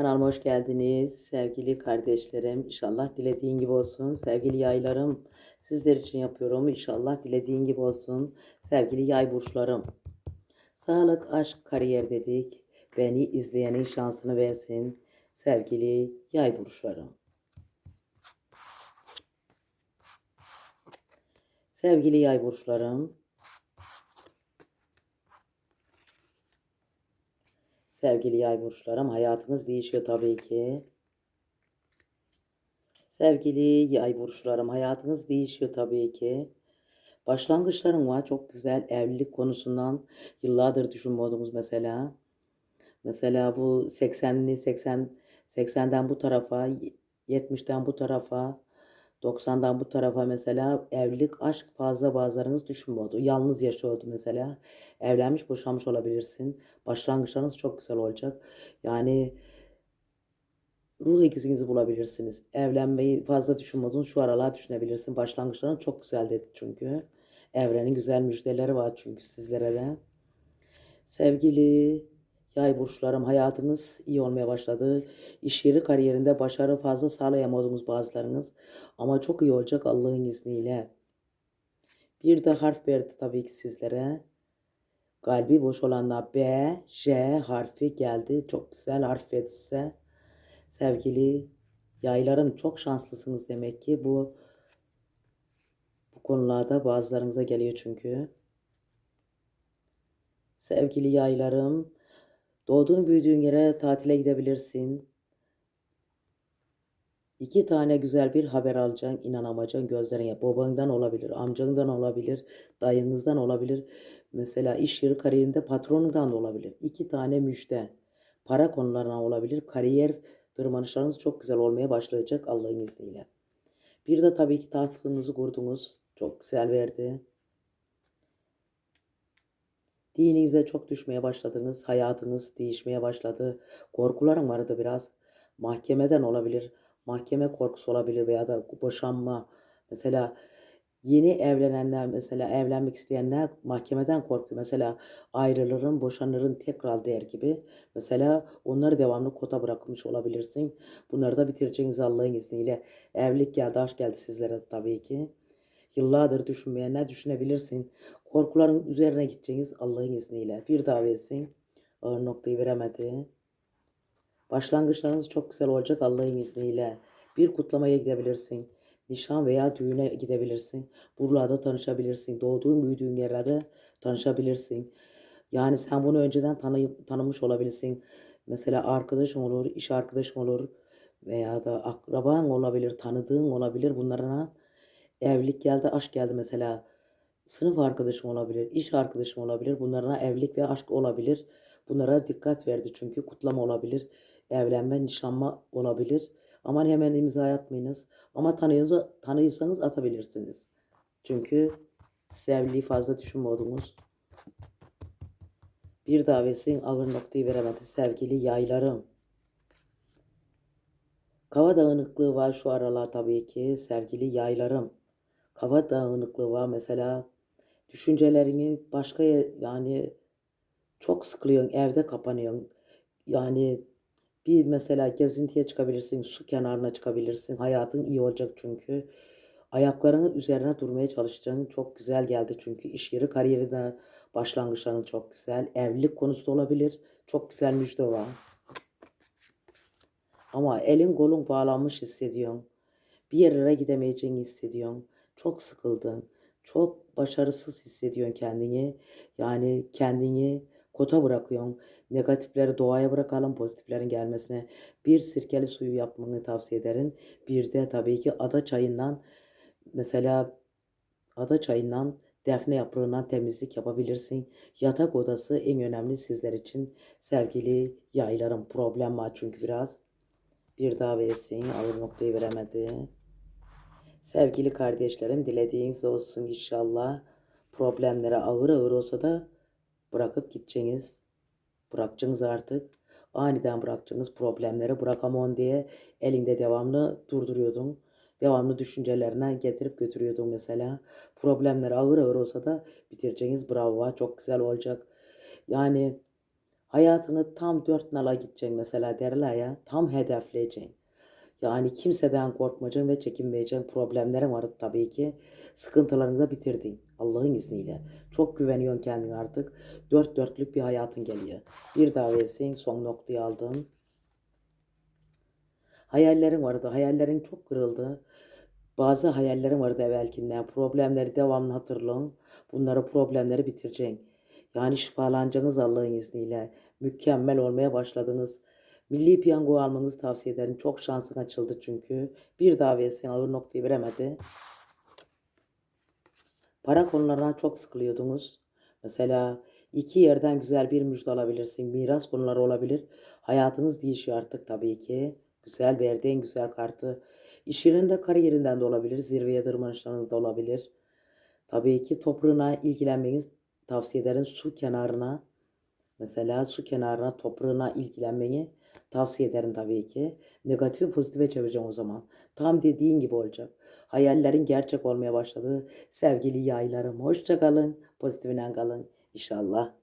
Kanalıma hoş geldiniz sevgili kardeşlerim. İnşallah dilediğin gibi olsun. Sevgili yaylarım sizler için yapıyorum. İnşallah dilediğin gibi olsun. Sevgili yay burçlarım. Sağlık, aşk, kariyer dedik. Beni izleyenin şansını versin. Sevgili yay burçlarım. Sevgili yay burçlarım. Sevgili yay burçlarım, hayatımız değişiyor tabii ki. Sevgili yay burçlarım, hayatınız değişiyor tabii ki. Başlangıçlarım var çok güzel evlilik konusundan yıllardır düşünmüyordunuz mesela. Mesela bu 80'li 80 80'den bu tarafa 70'ten bu tarafa 90'dan bu tarafa mesela evlilik, aşk fazla bazılarınız düşünmüyordu. Yalnız yaşıyordu mesela. Evlenmiş, boşanmış olabilirsin. Başlangıçlarınız çok güzel olacak. Yani ruh ikizinizi bulabilirsiniz. Evlenmeyi fazla düşünmüyordun. Şu aralar düşünebilirsin. Başlangıçların çok güzel dedi çünkü. Evrenin güzel müjdeleri var çünkü sizlere de. Sevgili yay burçlarım hayatınız iyi olmaya başladı. İş yeri kariyerinde başarı fazla sağlayamadınız bazılarınız. Ama çok iyi olacak Allah'ın izniyle. Bir de harf verdi tabii ki sizlere. Kalbi boş olanlar B, J harfi geldi. Çok güzel harf verdi size. Sevgili yaylarım çok şanslısınız demek ki bu bu konularda bazılarınıza geliyor çünkü. Sevgili yaylarım, doğduğun büyüdüğün yere tatile gidebilirsin. İki tane güzel bir haber alacaksın, inanamayacaksın gözlerine. Babandan olabilir, amcandan olabilir, dayınızdan olabilir. Mesela iş yeri kariyerinde patronundan da olabilir. İki tane müjde. Para konularına olabilir. Kariyer tırmanışlarınız çok güzel olmaya başlayacak Allah'ın izniyle. Bir de tabii ki tahtınızı kurdunuz. Çok güzel verdi. Dininize çok düşmeye başladınız. Hayatınız değişmeye başladı. Korkularım vardı biraz. Mahkemeden olabilir. Mahkeme korkusu olabilir veya da boşanma. Mesela yeni evlenenler mesela evlenmek isteyenler mahkemeden korkuyor. Mesela ayrılırım, boşanırım tekrar der gibi. Mesela onları devamlı kota bırakmış olabilirsin. Bunları da bitireceğiniz Allah'ın izniyle. Evlilik geldi, aşk geldi sizlere tabii ki. Yıllardır düşünmeyenler düşünebilirsin. Korkuların üzerine gideceğiniz Allah'ın izniyle. Bir daha versin. Ağır noktayı veremedi. Başlangıçlarınız çok güzel olacak Allah'ın izniyle. Bir kutlamaya gidebilirsin. Nişan veya düğüne gidebilirsin. Buralarda tanışabilirsin. Doğduğun, büyüdüğün yerlerde tanışabilirsin. Yani sen bunu önceden tanıyıp tanımış olabilirsin. Mesela arkadaşın olur, iş arkadaşın olur veya da akraban olabilir, tanıdığın olabilir. Bunlara evlilik geldi, aşk geldi mesela. Sınıf arkadaşım olabilir, iş arkadaşım olabilir. Bunlara evlilik ve aşk olabilir. Bunlara dikkat verdi çünkü kutlama olabilir. Evlenme, nişanma olabilir. Aman hemen imza atmayınız. Ama tanıyorsa, tanıyorsanız atabilirsiniz. Çünkü siz evliliği fazla düşünmüyordunuz. Bir davetsin ağır noktayı veremedi sevgili yaylarım. Kava dağınıklığı var şu aralar tabii ki sevgili yaylarım. Kava dağınıklığı var mesela düşüncelerini başka yani çok sıkılıyorsun evde kapanıyorsun. Yani bir mesela gezintiye çıkabilirsin, su kenarına çıkabilirsin. Hayatın iyi olacak çünkü. Ayaklarının üzerine durmaya çalışacaksın. Çok güzel geldi çünkü iş yeri, kariyeri de başlangıçların çok güzel. Evlilik konusu da olabilir. Çok güzel müjde var. Ama elin kolun bağlanmış hissediyorsun. Bir yerlere gidemeyeceğini hissediyorsun. Çok sıkıldın. Çok başarısız hissediyorsun kendini. Yani kendini kota bırakıyorsun. Negatifleri doğaya bırakalım, pozitiflerin gelmesine. Bir sirkeli suyu yapmanı tavsiye ederim. Bir de tabii ki ada çayından mesela ada çayından defne yaprağından temizlik yapabilirsin. Yatak odası en önemli sizler için. Sevgili yaylarım problem var çünkü biraz. Bir daha versin. Ağır noktayı veremedi. Sevgili kardeşlerim dilediğiniz olsun inşallah. Problemlere ağır ağır olsa da bırakıp gideceğiniz. Bırakacaksınız artık. Aniden bırakacaksınız problemleri bırakamam diye elinde devamlı durduruyordun. Devamlı düşüncelerine getirip götürüyordun mesela. Problemler ağır ağır olsa da bitireceğiniz bravo çok güzel olacak. Yani Hayatını tam dört nala gideceksin mesela derler ya. Tam hedefleyeceksin. Yani kimseden korkmayacaksın ve çekinmeyeceksin. Problemlerin var tabii ki. Sıkıntılarını da bitirdin. Allah'ın izniyle. Çok güveniyorsun kendine artık. Dört dörtlük bir hayatın geliyor. Bir davetsin son noktayı aldın. Hayallerin vardı. Hayallerin çok kırıldı. Bazı hayallerin vardı evvelkinden. Problemleri devamlı hatırlayın. Bunları problemleri bitireceksin. Yani şifalanacaksınız Allah'ın izniyle. Mükemmel olmaya başladınız. Milli piyango almanızı tavsiye ederim. Çok şansın açıldı çünkü. Bir davetsin ağır noktayı veremedi. Para konularından çok sıkılıyordunuz. Mesela iki yerden güzel bir müjde alabilirsin. Miras konuları olabilir. Hayatınız değişiyor artık tabii ki. Güzel verdiğin güzel kartı. İş yerinde kariyerinden de olabilir. Zirveye tırmanışlarında da olabilir. Tabii ki toprağına ilgilenmeniz tavsiye ederim. Su kenarına mesela su kenarına toprağına ilgilenmeni tavsiye ederim tabii ki. Negatifi pozitife çevireceğim o zaman. Tam dediğin gibi olacak. Hayallerin gerçek olmaya başladı. Sevgili yaylarım hoşça kalın. Pozitifine kalın. İnşallah.